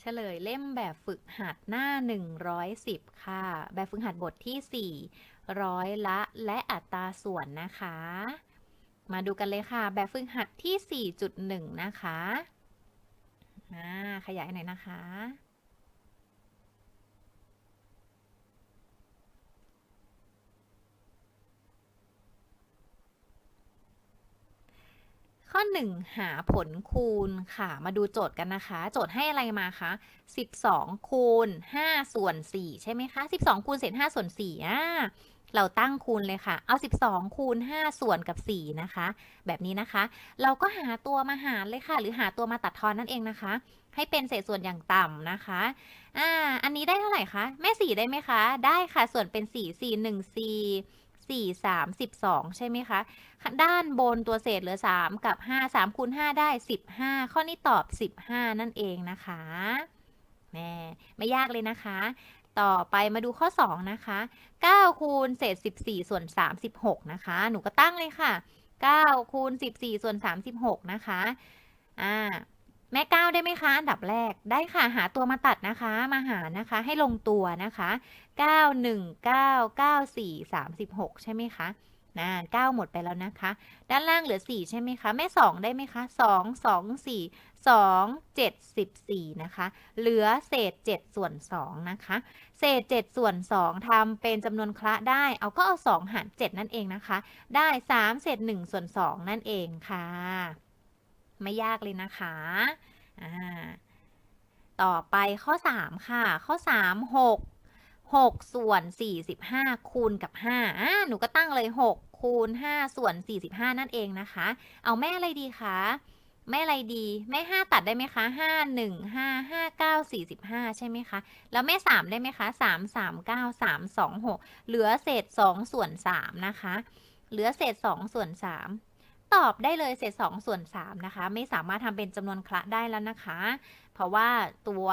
เฉลยเล่มแบบฝึกหัดหน้า 110 ค่ะ แบบฝึกหัดบทที่ 4 ร้อยละและอัตราส่วนนะคะ มาดูกันเลยค่ะ แบบฝึกหัดที่ 4.1 นะคะอ่าขยายหน่อยนะคะ ข้อ 1 หาผลคูณค่ะ มาดูโจทย์กันนะคะ โจทย์ให้อะไรมาคะ 12 คูณ 5 ส่วน 4 ใช่ไหมคะ 12 คูณเศษ 5 ส่วน4อ่าเราตั้งคูณเลยค่ะ เอา 12 คูณ 5 ส่วนกับ 4 นะคะ แบบนี้นะคะ เราก็หาตัวมาหารเลยค่ะ หรือหาตัวมาตัดทอนนั่นเองนะคะ ให้เป็นเศษส่วนอย่างต่ำนะคะ อ่า อันนี้ได้เท่าไหร่คะ แม่ 4 ได้ไหมคะ ได้ค่ะ ส่วนเป็น 4 4 1 4 4 3 12 ใช่ไหมคะ ด้านบนตัวเศษเหลือ 3 กับ 5 3คูณ5ได้ 15 ข้อนี้ตอบ 15 นั่นเองนะคะแม่ไม่ยากเลยนะคะ ต่อไปมาดูข้อ 2 นะคะ 9 คูณเศษ 14 ส่วน 36 นะคะ หนูก็ตั้งเลยค่ะ 9 คูณ 14 ส่วน 36 นะคะ อ่า แม่9ได้ไหมคะ อันดับแรกได้ค่ะหาตัวมาตัดนะคะ มาหารนะคะ ให้ลงตัวนะคะ9 1 9 9 4 36ใช่ไหมคะนะ9หมดไปแล้วนะคะ ด้านล่างเหลือ4ใช่ไหมคะ แม่2ได้ไหมคะ2 2 4 2 7 14นะคะ เหลือเศษ7ส่วน2นะคะ เศษ7ส่วน2ทำเป็นจำนวนคละได้ เอาก็เอา2หาร7นั่นเองนะคะ ได้3เศษ1ส่วน2นั่นเองค่ะ ไม่ยากเลยนะคะอ่าต่อไปข้อ 3 ค่ะ ข้อ 3 6 6 ส่วน 45 คูณกับ5อ่าหนูก็ตั้งเลย 6 คูณ 5 ส่วน 45 นั่นเองนะคะ เอาแม่อะไรดีคะ แม่อะไรดี แม่ 5 ตัดได้ไหมคะ 5 1 5 5 9 45 ใช่ไหมคะ แล้วแม่ 3 ได้ไหมคะ 3 3 9 3 2 6 เหลือเศษ 2 ส่วน 3 นะคะ เหลือเศษ 2 ส่วน 3 ตอบได้เลยเศษ2ส่วน3นะคะ ไม่สามารถทำเป็นจำนวนคละได้แล้วนะคะ เพราะว่าตัว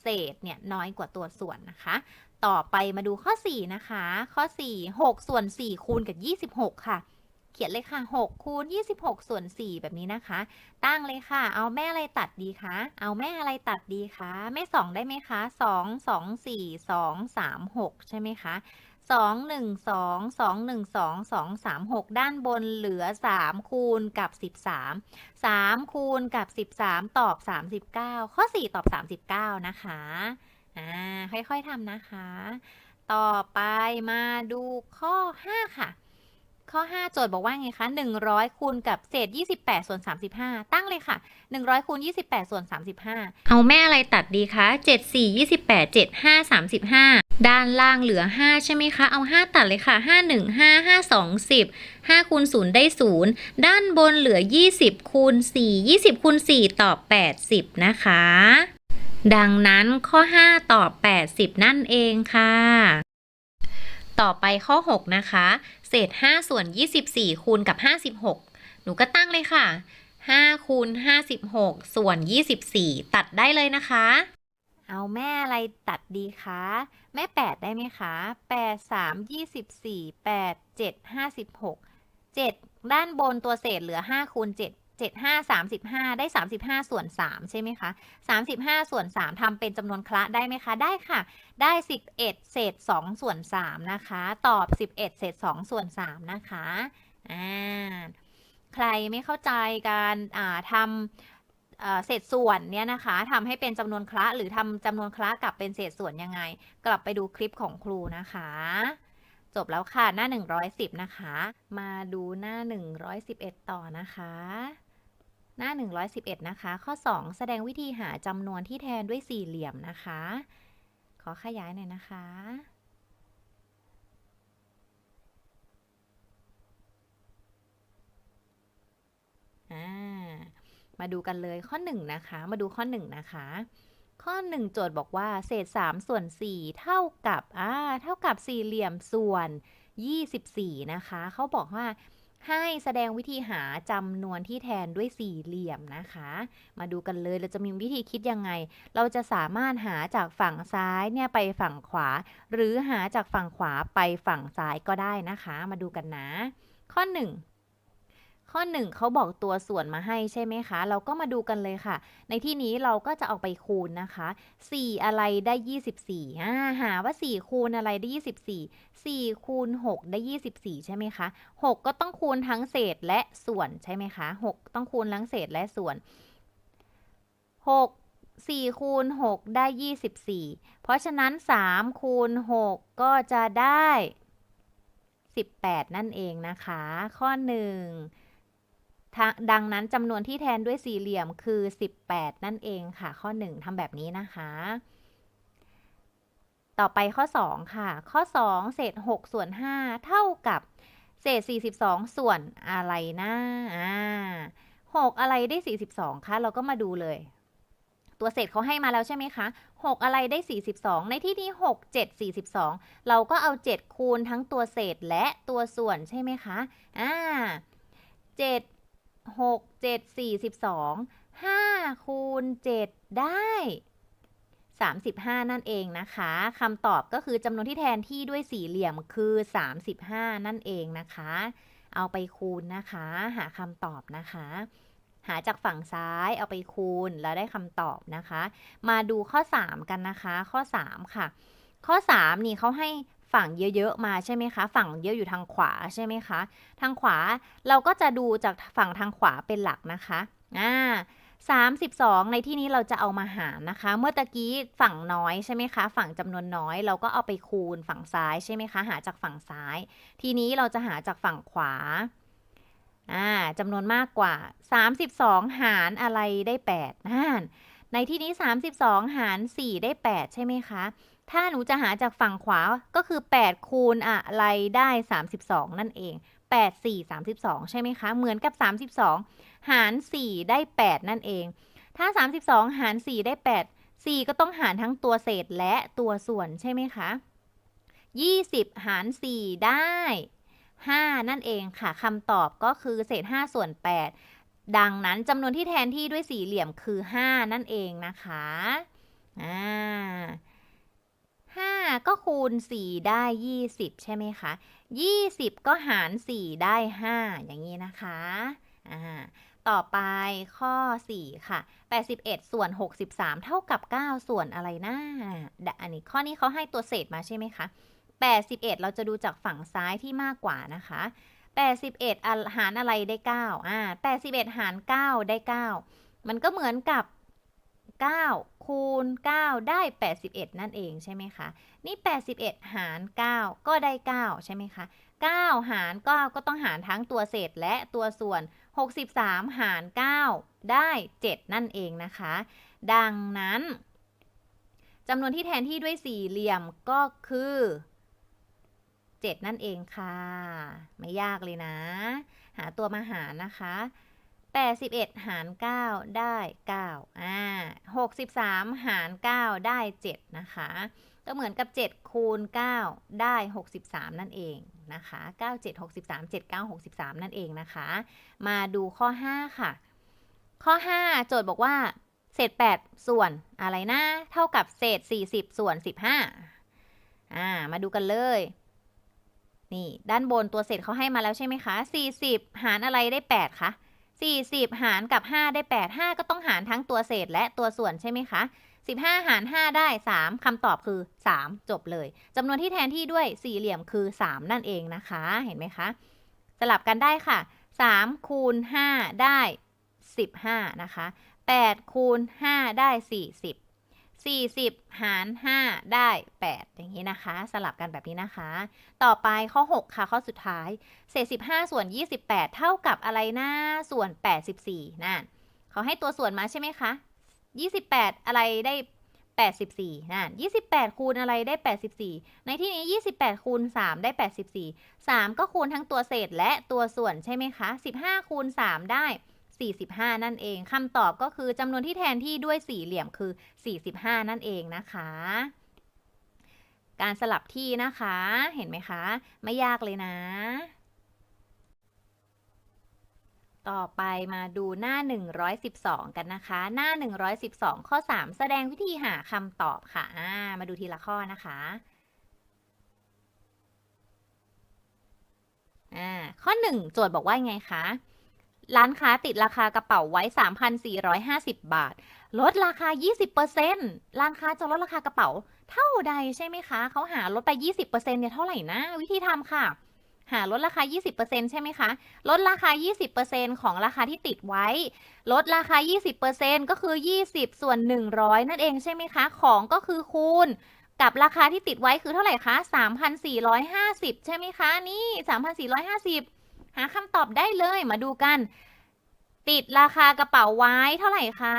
เศษเนี่ยน้อยกว่าตัวส่วนนะคะ ต่อไปมาดูข้อ 4 นะคะ ข้อ 4 6 ส่วน 4 คูณกับ 26 ค่ะ เขียนเลยค่ะ 6 คูณ 26 ส่วน 4 แบบนี้นะคะ ตั้งเลยค่ะ เอาแม่อะไรตัดดีคะ เอาแม่อะไรตัดดีคะ แม่ 2 ได้ไหมคะ 2 2 4 2 3 6 ใช่ไหมคะ 2 1 2 2 1 2 2 3 6ด้านบนเหลือ3คูณกับ13 3คูณกับ13ตอบ39ข้อ4ตอบ39นะคะอ่าค่อยๆทำนะคะ ต่อไปมาดูข้อ5ค่ะ ข้อ 5 โจทย์บอกว่าไงคะ100คูณกับเศษ 28 ส่วน 35 ตั้งเลยค่ะ 100คูณ28 ส่วน 35 เอาแม่อะไรตัดดีคะ 7 4 28 7 5 35 ด้านล่างเหลือ 5 ใช่ไหมคะ เอา 5 ตัดเลยค่ะ 5 1 5 5 2 10 5คูณ0ได้ 0 ด้านบนเหลือ 20คูณ4 20คูณ4ตอบ80 นะคะ ดังนั้นข้อ 5 ตอบ 80 นั่นเองค่ะ ต่อไปข้อ 6 นะคะ เศษ 5 ส่วน 24 คูณกับ 56 หนูก็ตั้งเลยค่ะ 5 คูณ 56 ส่วน 24 ตัดได้เลยนะคะ เอาแม่อะไรตัดดีคะ แม่ 8 ได้ไหมคะ 8 3 24 8 7 56 7 ด้านบนตัวเศษเหลือ 5 คูณ 7 7 5 35 ได้ 35 ส่วน 3 ใช่ไหมคะ 35 ส่วน 3ทำเป็นจำนวนคละได้ไหมคะ ได้ค่ะ ได้ 11 เศษ 2 ส่วน 3 นะคะ ตอบ 11 เศษ 2 ส่วน 3 นะคะ อ่า ใครไม่เข้าใจการอ่าทำเศษส่วนเนี่ยนะคะทำให้เป็นจำนวนคละหรือทำจำนวนคละกลับเป็นเศษส่วนยังไง กลับไปดูคลิปของครูนะคะจบแล้วค่ะ หน้า 110 นะคะ มาดูหน้า 111 ต่อนะคะ น้า 111 นะคะ ข้อ 2 แสดงวิธีหาจำนวนที่แทนด้วยสี่เหลี่ยมนะคะ ขอขยายหน่อยนะคะอ่ามาดูกันเลยข้อ 1 นะคะ มาดูข้อ 1 นะคะ ข้อ 1 โจทย์บอกว่า เศษ 3 ส่วน 4 เท่ากับอ่าเท่ากับสี่เหลี่ยมส่วน 24 นะคะ เขาบอกว่า ให้แสดงวิธีหาจำนวนที่แทนด้วยสี่เหลี่ยมนะคะ มาดูกันเลยเราจะมีวิธีคิดยังไง เราจะสามารถหาจากฝั่งซ้ายเนี่ยไปฝั่งขวา หรือหาจากฝั่งขวาไปฝั่งซ้ายก็ได้นะคะ มาดูกันนะ ข้อ 1 ข้อหนึ่งเขาบอกตัวส่วนมาให้ใช่ไหมคะ เราก็มาดูกันเลยค่ะ ในที่นี้เราก็จะเอาไปคูณนะคะ 4 อะไรได้ 24อ่าหาว่า 4 คูณอะไรได้ 24 4 คูณ 6 ได้ 24 ใช่ไหมคะ 6 ก็ต้องคูณทั้งเศษและส่วนใช่ไหมคะ 6 ต้องคูณทั้งเศษและส่วน 6 4คูณ6ได้ 24 เพราะฉะนั้น 3 คูณ 6 ก็จะได้ 18 นั่นเองนะคะ ข้อ1ทาง ดังนั้นจำนวนที่แทนด้วยสี่เหลี่ยมคือ 18 นั่นเองค่ะ ข้อ 1ทำแบบนี้นะคะ ต่อไปข้อ 2 ค่ะ ข้อ 2 เศษ 6 ส่วน 5 เท่ากับ เศษ 42 ส่วนอะไรนะอ่า6อะไรได้ 42คะเราก็มาดูเลย ตัวเศษเขาให้มาแล้วใช่ไหมคะ 6 อะไรได้ 42 ในที่นี้6 7 42 เราก็เอา 7 คูณทั้งตัวเศษและตัวส่วนใช่ไหมคะอ่า7 6 7 42 5คูณ7ได้35นั่นเองนะคะคำตอบก็คือจำนวนที่แทนที่ด้วยสี่เหลี่ยมคือ35นั่นเองนะคะ เอาไปคูณนะคะ หาคำตอบนะคะหาจากฝั่งซ้ายเอาไปคูณแล้วได้คำตอบนะคะ มาดูข้อ 3 กันนะคะ ข้อ 3 ค่ะ ข้อ 3 นี่เขาให้ ฝั่งเยอะๆมาใช่ไหมคะ ฝั่งเยอะอยู่ทางขวาใช่ไหมคะ ทางขวาเราก็จะดูจากฝั่งทางขวาเป็นหลักนะคะอ่า32 ในที่นี้เราจะเอามาหารนะคะ เมื่อตะกี้ฝั่งน้อยใช่ไหมคะ ฝั่งจำนวนน้อยเราก็เอาไปคูณฝั่งซ้ายใช่ไหมคะ หาจากฝั่งซ้าย ทีนี้เราจะหาจากฝั่งขวาอ่าจำนวนมากกว่า 32 หารอะไรได้8นั่นในที่นี้ 32 หาร 4 ได้ 8 ใช่ไหมคะ ถ้าหนูจะหาจากฝั่งขวาก็คือ 8 คูณอะไรได้ 32 นั่นเอง 8 4 32 ใช่ไหมคะ เหมือนกับ 32 หาร 4 ได้ 8 นั่นเอง ถ้า 32 หาร 4 ได้ 8 4 ก็ต้องหารทั้งตัวเศษและตัวส่วนใช่ไหมคะ 20 หาร 4 ได้ 5 นั่นเองค่ะคำตอบก็คือเศษ 5 ส่วน 8 ดังนั้นจำนวนที่แทนที่ด้วยสี่เหลี่ยมคือ 5 นั่นเองนะคะ อ่า 5 ก็คูณ 4 ได้ 20 ใช่ไหมคะ 20 ก็หาร 4 ได้ 5 อย่างนี้นะคะอ่าต่อไปข้อ 4 ค่ะ 81 ส่วน 63 เท่ากับ 9 ส่วนอะไรนะอันนี้ข้อนี้เขาให้ตัวเศษมาใช่ไหมคะ 81 เราจะดูจากฝั่งซ้ายที่มากกว่านะคะ 81อะหารอะไรได้ 9 อ่า 81 หาร 9 ได้ 9 มันก็เหมือนกับ 9 คูณ 9 ได้ 81 นั่นเองใช่ไหมคะ นี่ 81 หาร 9 ก็ได้ 9 ใช่ไหมคะ 9 หาร 9 ก็ต้องหารทั้งตัวเศษและตัวส่วน 63 หาร 9 ได้ 7 นั่นเองนะคะ ดังนั้นจำนวนที่แทนที่ด้วยสี่เหลี่ยมก็คือ 7 นั่นเองค่ะ ไม่ยากเลยนะ หาตัวมาหารนะคะ 81 หาร 9 ได้ 9 อ่า 63 หาร 9 ได้ 7 นะคะ ก็เหมือนกับ 7 คูณ 9 ได้ 63 นั่นเองนะคะ 9 7 63 7 9 63 นั่นเองนะคะ มาดูข้อ 5 ค่ะ ข้อ 5 โจทย์บอกว่า เศษ 8 ส่วนอะไรนะ เท่ากับเศษ 40 ส่วน 15 อ่า มาดูกันเลยนี่ ด้านบนตัวเศษเขาให้มาแล้วใช่ไหมคะ 40 หารอะไรได้ 8 คะ 40 หารกับ 5 ได้ 8 5 ก็ต้องหารทั้งตัวเศษและตัวส่วนใช่ไหมคะ 15 หาร 5 ได้ 3คำตอบคือ 3 จบเลยจำนวนที่แทนที่ด้วยสี่เหลี่ยมคือ 3 นั่นเองนะคะ เห็นไหมคะ สลับกันได้ค่ะ 3 คูณ 5 ได้ 15 นะคะ8คูณ5ได้ 40 40 หาร 5 ได้ 8 อย่างนี้นะคะ สลับกันแบบนี้นะคะ ต่อไปข้อ 6 ค่ะ ข้อสุดท้าย เศษ 15 ส่วน 28 เท่ากับอะไรนะส่วน 84 นั่นเขาให้ตัวส่วนมาใช่ไหมคะ 28 อะไรได้ 84 นั่น28 คูณอะไรได้ 84 ในที่นี้ 28 คูณ 3 ได้ 84 3 ก็คูณทั้งตัวเศษและตัวส่วนใช่ไหมคะ 15 คูณ 3 ได้ 45 นั่นเอง คำตอบก็คือจำนวนที่แทนที่ด้วยสี่เหลี่ยมคือ 45 นั่นเองนะคะ การสลับที่นะคะ เห็นไหมคะ ไม่ยากเลยนะ ต่อไปมาดูหน้า 112 กันนะคะ หน้า 112 ข้อ 3 แสดงวิธีหาคำตอบค่ะามาดูทีละข้อนะคะอ่าข้อ 1 โจทย์บอกว่าไงคะ ร้านค้าติดราคากระเป๋าไว้ 3,450 บาท ลดราคา 20%ร้านค้าจะลดราคากระเป๋า เท่าใดใช่ไหมคะ เขาหาลดไป 20%เนี่ยเท่าไหร่นะ วิธีทำค่ะ หาลดราคา 20%ใช่ไหมคะ ลดราคา 20%ของราคาที่ติดไว้ ลดราคา 20%ก็คือ 20 ส่วน 100 นั่นเองใช่ไหมคะ ของก็คือคูณกับราคาที่ติดไว้คือเท่าไหร่คะ 3,450 ใช่ไหมคะ นี่ 3,450 หาคำตอบได้เลยมาดูกัน ติดราคากระเป๋าไว้เท่าไหร่คะ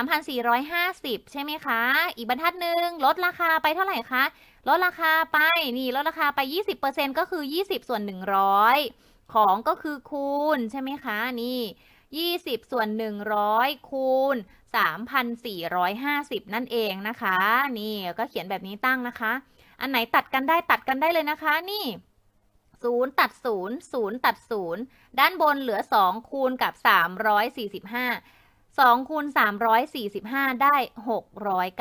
3,450 ใช่ไหมคะ อีกบรรทัดหนึ่งลดราคาไปเท่าไหร่คะ ลดราคาไป นี่ลดราคาไป 20%ก็คือ 20 ส่วน 100 ของก็คือคูณใช่ไหมคะ นี่ 20 ส่วน 100 คูณ 3,450 นั่นเองนะคะ นี่ก็เขียนแบบนี้ตั้งนะคะ อันไหนตัดกันได้ตัดกันได้เลยนะคะ นี่ 0 ตัด 0 0 ตัด 0 ด้านบนเหลือ 2 คูณกับ 345 2คูณ345 ได้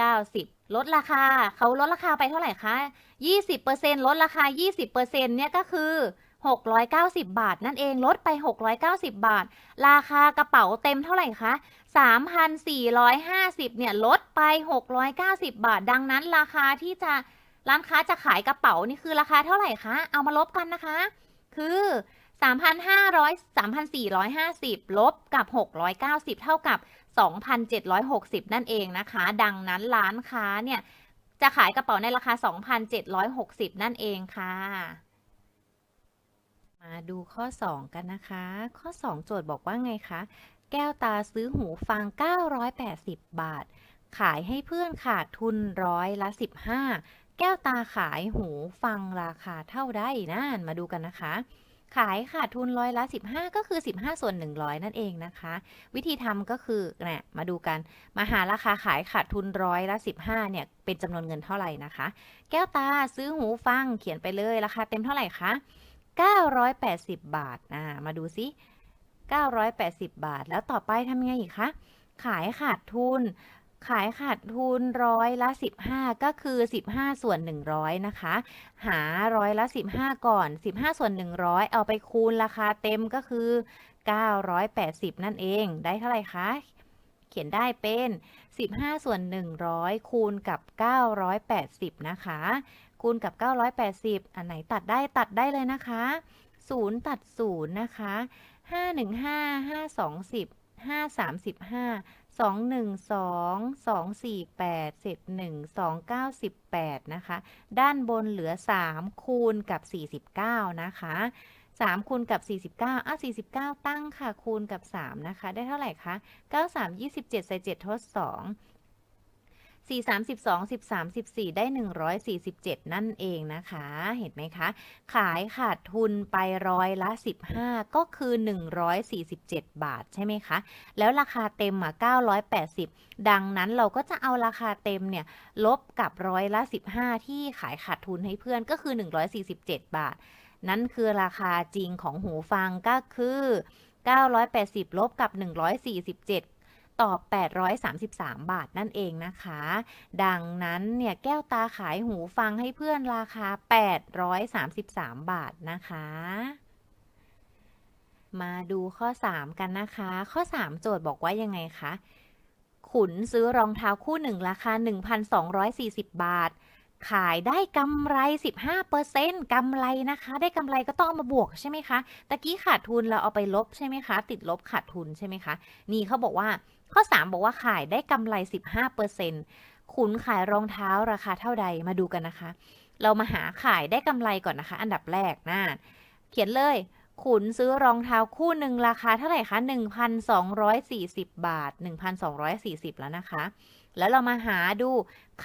690 ลดราคา เขาลดราคาไปเท่าไหร่คะ 20%ลดราคา 20%เนี่ยก็คือ 690 บาท นั่นเองลดไป 690 บาท ราคากระเป๋าเต็มเท่าไหร่คะ 3,450 เนี่ยลดไป 690 บาท ดังนั้นราคาที่จะ ร้านค้าจะขายกระเป๋านี่คือราคาเท่าไหร่คะ เอามาลบกันนะคะ คือ 3,500 3,450 ลบกับ 690 เท่ากับ 2,760 นั่นเองนะคะ ดังนั้นร้านค้าเนี่ย จะขายกระเป๋าในราคา 2,760 นั่นเองค่ะ มาดูข้อ 2 กันนะคะ ข้อ 2 โจทย์บอกว่าไงคะ แก้วตาซื้อหูฟัง 980 บาท ขายให้เพื่อนขาดทุนร้อยละ 15 แก้วตาขายหูฟังราคาเท่าได้นั่นมาดูกันนะคะ ขายขาดทุนร้อยละ 15 ก็คือ 15 ส่วน 100 นั่นเองนะคะ วิธีทำก็คือเนี่ยมาดูกันมาหาราคาขายขาดทุนร้อยละ 15เนี่ยเป็นจำนวนเงินเท่าไหร่นะคะ แก้วตาซื้อหูฟังเขียนไปเลยราคาเต็มเท่าไหร่คะ980 บาทอ่ามาดูซิ980 บาท แล้วต่อไปทำยังไงอีกคะขายขาดทุน ขายขาดทุนร้อยละ 15 ก็คือ 15 ส่วน 100 นะคะ หาร้อยละ 15 ก่อน 15 ส่วน 100 เอาไปคูณราคาเต็มก็คือ 980 นั่นเองได้เท่าไหร่คะเขียนได้เป็น 15 ส่วน 100 คูณกับ 980 นะคะ คูณกับ 980 อันไหนตัดได้ตัดได้เลยนะคะ 0 ตัด 0 นะคะ 5 1 5 5 2 10 5 35 2 1 2 2 4 8เศษ1 2 9 18นะคะ ด้านบนเหลือ3คูณกับ49นะคะ3คูณกับ49อะ49ตั้งค่ะคูณกับ3นะคะ ได้เท่าไหร่คะ9 3 27ใส่7ทด2 4 32 13 14 ได้ 147 นั่นเองนะคะ เห็นไหมคะ ขายขาดทุนไปร้อยละ 15 ก็คือ 147 บาทใช่ไหมคะ แล้วราคาเต็มอะ980 ดังนั้นเราก็จะเอาราคาเต็มเนี่ย ลบกับร้อยละ 15 ที่ขายขาดทุนให้เพื่อนก็คือ 147 บาท นั่นคือราคาจริงของหูฟังก็คือ 980 ลบกับ 147 ตอบ833 บาทนั่นเองนะคะ ดังนั้นเนี่ยแก้วตาขายหูฟังให้เพื่อนราคา 833 บาทนะคะมาดูข้อ 3 กันนะคะ ข้อ 3 โจทย์บอกว่ายังไงคะ ขุนซื้อรองเท้าคู่หนึ่งราคา 1,240 บาท ขายได้กำไร 15%กำไรนะคะ ได้กำไรก็ต้องเอามาบวกใช่ไหมคะ ตะกี้ขาดทุนเราเอาไปลบใช่ไหมคะ ติดลบขาดทุนใช่ไหมคะ นี่เขาบอกว่า ข้อ 3 บอกว่าขายได้กำไร 15%ขุนขายรองเท้าราคาเท่าใดมาดูกันนะคะ เรามาหาขายได้กำไรก่อนนะคะ อันดับแรกนะเขียนเลยขุนซื้อรองเท้าคู่หนึ่งราคาเท่าไหร่คะ 1,240 บาท 1,240 แล้วนะคะ แล้วเรามาหาดู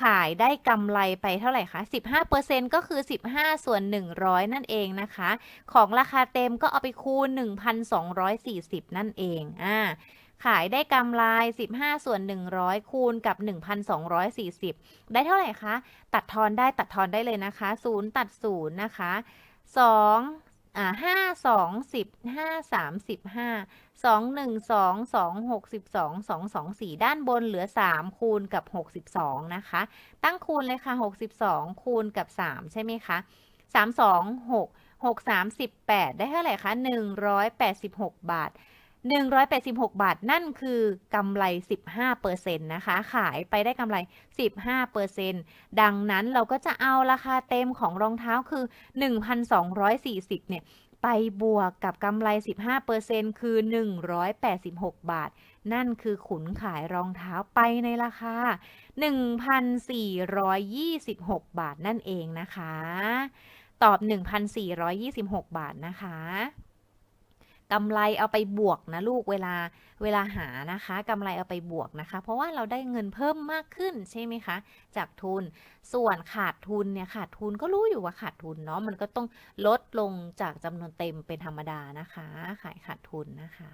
ขายได้กำไรไปเท่าไหร่คะ 15%ก็คือ 15 ส่วน 100 นั่นเองนะคะ ของราคาเต็มก็เอาไปคูณ 1,240 นั่นเอง อ่า ขายได้กำไร 15 ส่วน 100 คูณกับ 1,240 ได้เท่าไหร่คะ ตัดทอนได้ตัดทอนได้เลยนะคะ 0 ตัด 0 นะคะ2อ่าห้าสองสิบห้าสามสิบห้าสองหนึ่งสองสองหกสิบสองสองสองสี่ด้านบนเหลือสามคูณกับหกสิบสองนะคะ ตั้งคูณเลยค่ะหกสิบสองคูณกับสามใช่ไหมคะสามสองหกหกสามสิบแปดได้เท่าไหร่คะหนึ่งร้อยแปดสิบหกบาท 186 บาท นั่นคือกำไร 15%นะคะ ขายไปได้กำไร 15%ดังนั้นเราก็จะเอาราคาเต็มของรองเท้าคือ 1,240 เนี่ย ไปบวกกับกำไร 15%คือ 186 บาท นั่นคือขุนขายรองเท้าไปในราคา 1,426 บาทนั่นเองนะคะ ตอบ 1,426 บาทนะคะ กำไรเอาไปบวกนะลูกเวลาเวลาหานะคะกำไรเอาไปบวกนะคะ เพราะว่าเราได้เงินเพิ่มมากขึ้นใช่ไหมคะ จากทุนส่วนขาดทุนเนี่ยขาดทุนก็รู้อยู่ว่าขาดทุนเนาะมันก็ต้องลดลงจากจำนวนเต็มเป็นธรรมดานะคะ ขายขาดทุนนะคะ